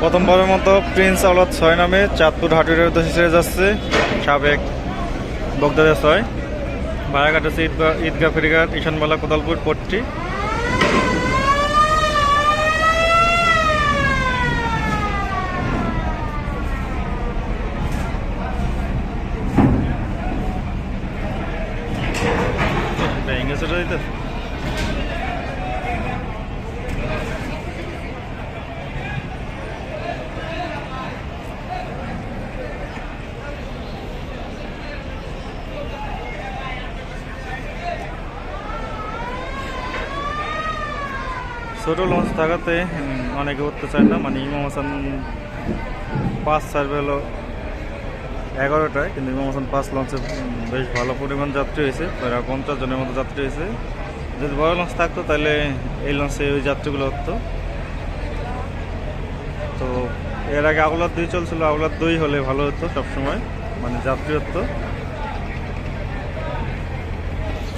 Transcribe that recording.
প্রথমবারের মতো প্রিন্স আওলাদ ছয় নামে চাঁদপুর হাটুরের উদ্দেশ্যে ছেড়ে যাচ্ছে সাবেক বগদাদা ছয়। বারাঘাট আছে ঈদগাহ ঈদগাহ ফেরিঘাট, ঈশানবালা, কোদালপুর, পট্টি। দিতে। ছোটো লঞ্চ থাকাতে অনেকে উঠতে চায় না। মানে ইমাম হাসান পাঁচ সার্ভে হলো এগারোটায়, কিন্তু ইমাম হাসান পাঁচ লঞ্চে বেশ ভালো পরিমাণ যাত্রী হয়েছে। প্রায় পঞ্চাশ জনের মতো যাত্রী হয়েছে। যদি বড় লঞ্চ থাকতো, তাহলে এই লঞ্চে ওই যাত্রীগুলো হতো তো এর আগে আগলার দুই চলছিল। আগুলার দুই হলে ভালো হতো সবসময়। মানে যাত্রী হতো